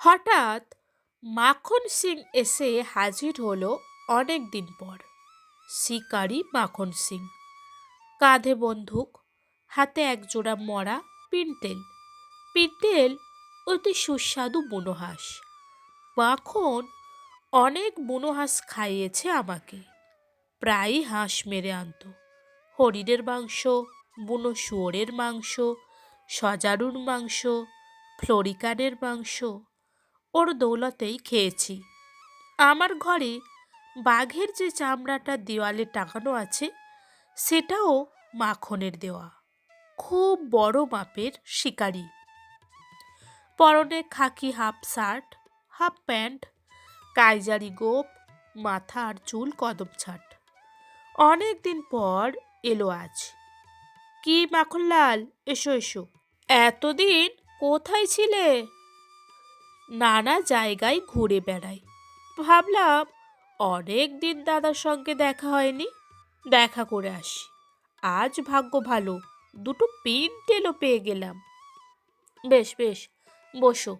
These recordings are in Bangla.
হঠাৎ মাখন সিং এসে হাজির হলো অনেক দিন পর। শিকারি মাখন সিং। কাঁধে বন্দুক, হাতে একজোড়া মরা পিন্টেল পিন্টেল অতি সুস্বাদু বুনোহাঁস। মাখন অনেক বুনোহাঁস খাইয়েছে আমাকে। প্রায়ই হাঁস মেরে আনতো। হরিণের মাংস, বুনো শুয়োরের মাংস, সজারুর মাংস, ফ্লোরিকানের মাংস ওর দৌলতেই খেয়েছি। আমার ঘরে বাঘের যে চামড়াটা দেওয়ালে টাঙানো আছে, সেটাও মাখনের দেওয়া। খুব বড় মাপের শিকারি। পরনে খাকি হাফ শার্ট, হাফ প্যান্ট, কাইজারি গোপ, মাথা আর চুল কদম ছাট। অনেক দিন পর এলো আজ। কি মাখনলাল, এসো এসো। এতদিন কোথায় ছিলে? নানা জায়গায় ঘুরে বেড়াই। ভাবলাম অনেক দিন দাদার সঙ্গে দেখা হয়নি, দেখা করে আসি। আজ ভাগ্য ভালো, দুটো পিন্টেলও পেয়ে গেলাম। বেশ বেশ, বসো,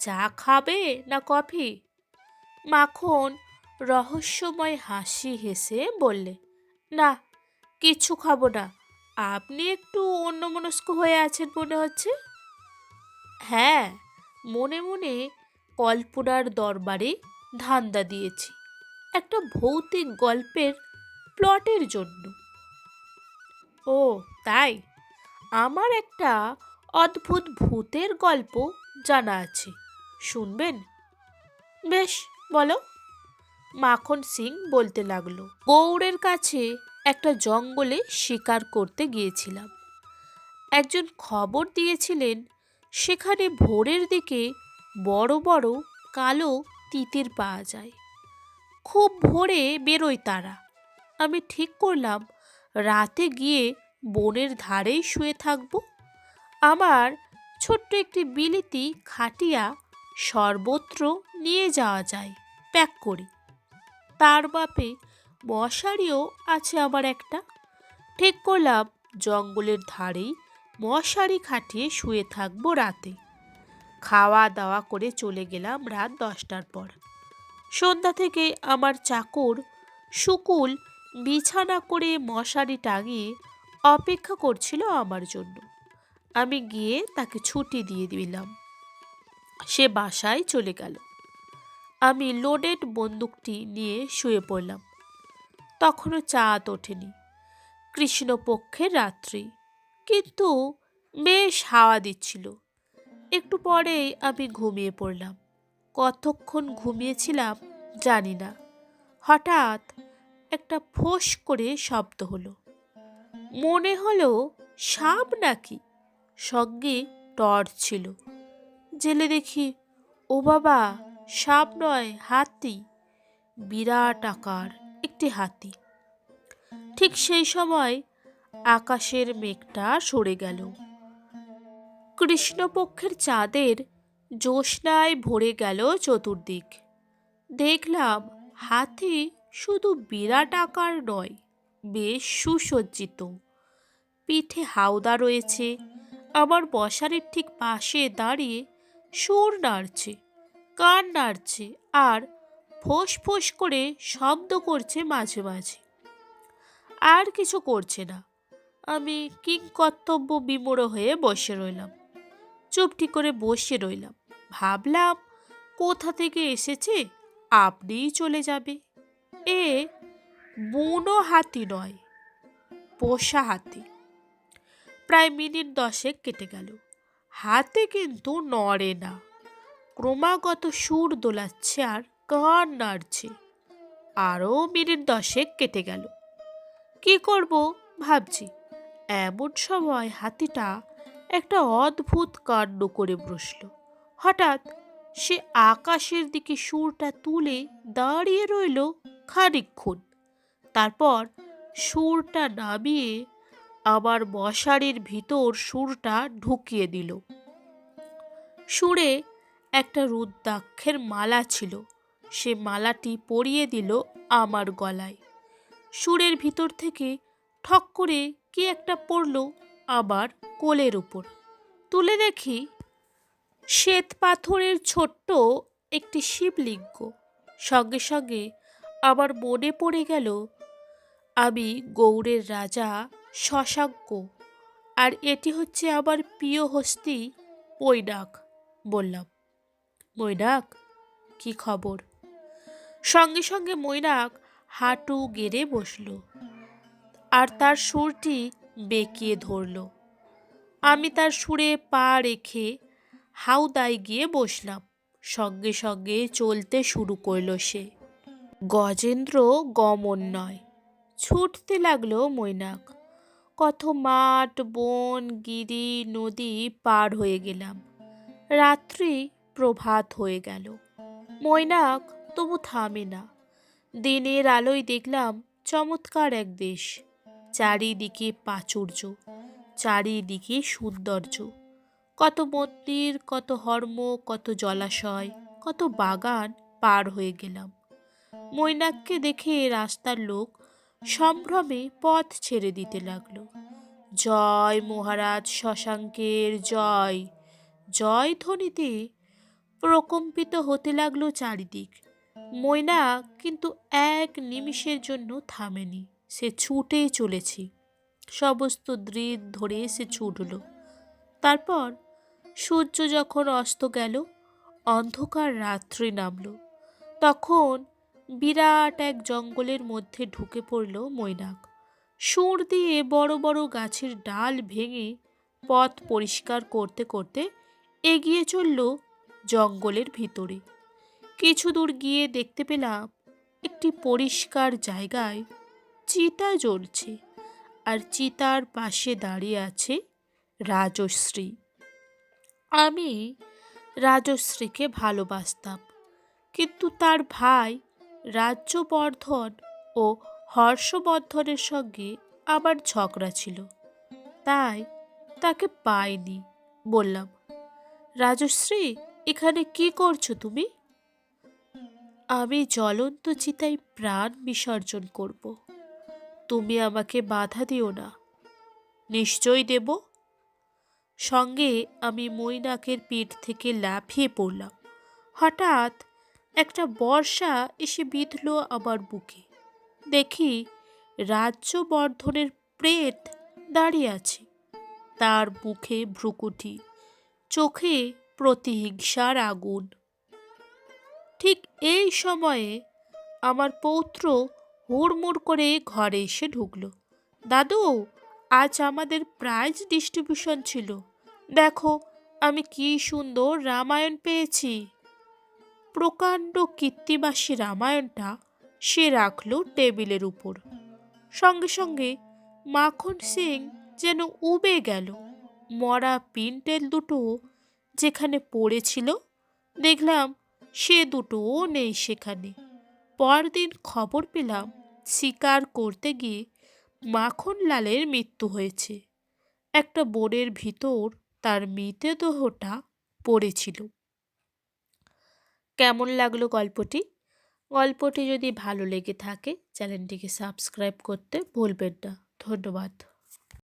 চা খাবে না কফি? মাখন রহস্যময় হাসি হেসে বললে, না কিচ্ছু খাব না, আপনি একটু অন্যমনস্ক হয়ে আছেন মনে হচ্ছে? হ্যাঁ মনে মনে কল্পনার দরবারে ধান্দা দিয়েছি একটা ভৌতিক গল্পের প্লটের জন্য। ও, তাই? আমার একটা অদ্ভুত ভূতের গল্প জানা আছে। শুনবেন? বেশ, বলো। মাখন সিং বলতে লাগল, গৌড়ের কাছে একটা জঙ্গলে শিকার করতে গিয়েছিলাম। একজন খবর দিয়েছিলেন সেখানে ভোরের দিকে বড় বড় কালো তিতির পাওয়া যায়। খুব ভোরে বেরোয় তারা। আমি ঠিক করলাম, রাতে গিয়ে বনের ধারেই শুয়ে থাকব। আমার ছোট্ট একটি বিলিতি খাটিয়া সর্বত্র নিয়ে যাওয়া যায়, প্যাক করি। তার বাপে, মশারিও আছে আমার একটা। ঠিক করলাম, জঙ্গলের ধারেই মশারি খাটিয়ে শুয়ে থাকব রাতে। খাওয়া দাওয়া করে চলে গেলাম রাত দশটার পর। সন্ধ্যা থেকে আমার চাকর শুকুল বিছানা করে মশারি টাঙিয়ে অপেক্ষা করছিল আমার জন্য। আমি গিয়ে তাকে ছুটি দিয়ে দিলাম। সে বাসায় চলে গেল। আমি লোডেড বন্দুকটি নিয়ে শুয়ে পড়লাম। তখনও চাঁদ ওঠেনি। কৃষ্ণপক্ষের রাত্রি। কিন্তু বেশ হাওয়া দিচ্ছিল। একটু পরেই আমি ঘুমিয়ে পড়লাম। কতক্ষণ ঘুমিয়েছিলাম জানি না। হঠাৎ একটা ফোঁস করে শব্দ হলো। মনে হলো সাপ নাকি? সঙ্গে টর্চ ছিল। জেলে দেখি, ও বাবা, সাপ নয়, হাতি। বিরাট আকার, একটি হাতি। ঠিক সেই সময় আকাশের মেঘটা সরে গেল। কৃষ্ণপক্ষের চাঁদের জ্যোৎস্নায় ভরে গেল চতুর্দিক। দেখলাম হাতি শুধু বিরাট আকার নয়, বেশ সুসজ্জিত। পিঠে হাওদা রয়েছে, আমার বসারের ঠিক পাশে দাঁড়িয়ে সুর নাড়ছে, কান নাড়ছে আর ফোঁস ফোঁস করে শব্দ করছে মাঝে মাঝে। আর কিছু করছে না। আমি কিংকর্তব্য বিমূঢ় হয়ে বসে রইলাম। চুপটি করে বসে রইলাম। ভাবলাম, কোথা থেকে এসেছে? আপনিই চলে যাবে। এ বুনো হাতি নয়, পোষা হাতি। প্রায় মিনিট দশেক কেটে গেল। হাতে কিন্তু নড়ে না। ক্রমাগত সুর দোলাচ্ছে আর কান নাড়ছে। আরও মিনিট দশেক কেটে গেল। কি করব ভাবছি। এমন সময় হাতিটা একটা অদ্ভুত কাণ্ড করে বসল। হঠাৎ সে আকাশের দিকে সুরটা তুলে দাঁড়িয়ে রইল খানিক্ষণ তারপর সুরটা নামিয়ে আবার মশারির ভিতর সুরটা ঢুকিয়ে দিল। সুরে একটা রুদ্রাক্ষের মালা ছিল। সে মালাটি পরিয়ে দিল আমার গলায়। সুরের ভিতর থেকে ঠক করে কি একটা পড়ল আবার কোলের উপর। তুলে দেখি শ্বেত পাথরের ছোট্ট একটি শিবলিঙ্গ। সঙ্গে সঙ্গে আমার মনে পড়ে গেল, আমি গৌড়ের রাজা, শশাঙ্ক, আর এটি হচ্ছে আমার প্রিয় হস্তি মৈনাক বললাম। মৈনাক, কি খবর? সঙ্গে সঙ্গে মৈনাক হাঁটু গেড়ে বসল। আর তার সুরটি বেঁকিয়ে ধরল। আমি তার সুরে পা রেখে হাউদায় গিয়ে বসলাম। সঙ্গে সঙ্গে চলতে শুরু করল সে। গজেন্দ্র গমন নয়। ছুটতে লাগল মৈনাক। কত মাঠ, বন, গিরি, নদী পার হয়ে গেলাম। রাত্রি প্রভাত হয়ে গেল। মৈনাক তবু থামে না। দিনের আলোয় দেখলাম চমৎকার এক দেশ। চারিদিকে প্রাচুর্য, চারিদিকে সৌন্দর্য। কত মন্দির, কত হর্ম, কত জলাশয়, কত বাগান পার হয়ে গেলাম। মৈনাককে দেখে রাস্তার লোক সম্ভ্রমে পথ ছেড়ে দিতে লাগল। জয় মহারাজ শশাঙ্কের জয়। জয় ধ্বনিতে প্রকম্পিত হতে লাগল চারিদিক। ময়না কিন্তু এক নিমিষের জন্য থামেনি। সে ছুটে চলেছে। সমস্ত দৃদ ধরে সে ছুটল। তারপর সূর্য যখন অস্ত গেল, অন্ধকার রাত্রি নামল। তখন বিরাট এক জঙ্গলের মধ্যে ঢুকে পড়ল মৈনাক। সুর দিয়ে বড় বড় গাছের ডাল ভেঙে পথ পরিষ্কার করতে করতে এগিয়ে চলল জঙ্গলের ভিতরে। কিছু দূর গিয়ে দেখতে পেলাম, একটি পরিষ্কার জায়গায় চিতা জ্বলছে। আর চিতার পাশে দাঁড়িয়ে আছে রাজশ্রী। আমি রাজশ্রীকে ভালোবাসতাম, কিন্তু তার ভাই রাজ্যবর্ধন ও হর্ষবর্ধনের সঙ্গে আমার ঝগড়া ছিল। তাই তাকে পাইনি, বললাম, রাজশ্রী, এখানে কি করছ তুমি? আমি জ্বলন্ত চিতায় প্রাণ বিসর্জন করব। তুমি আমাকে বাধা দিও না। নিশ্চয় দেব। সঙ্গে আমি মৈনাকের পিঠ থেকে লাফিয়ে পড়লাম। হঠাৎ একটা বর্ষা এসে বিঁধল আমার বুকে। দেখি রাজ্যবর্ধনের প্রেত দাঁড়িয়ে আছে। তার মুখে ভ্রুকুটি, চোখে প্রতিহিংসার আগুন। ঠিক এই সময়ে আমার পৌত্র হুড়মুড় করে ঘরে এসে ঢুকলো। দাদু, আজ আমাদের প্রাইজ ডিস্ট্রিবিউশন ছিল। দেখো, আমি কি সুন্দর রামায়ণ পেয়েছি। প্রকাণ্ড কীর্তিবাসী রামায়ণটা সে রাখল টেবিলের উপর। সঙ্গে সঙ্গে মাখন সিং যেন উবে গেল। মরা পিন্টেল দুটো যেখানে পড়েছিল, দেখলাম সে দুটোও নেই সেখানে। পরদিন খবর পেলাম শিকার করতে গিয়ে মাখনলালের মৃত্যু হয়েছে। একটা বোর্ডের ভিতর তার মৃতদেহটা পড়েছিল। কেমন লাগল গল্পটি? গল্পটি যদি ভালো লেগে থাকে, চ্যানেলটিকে সাবস্ক্রাইব করতে ভুলবেন না। ধন্যবাদ।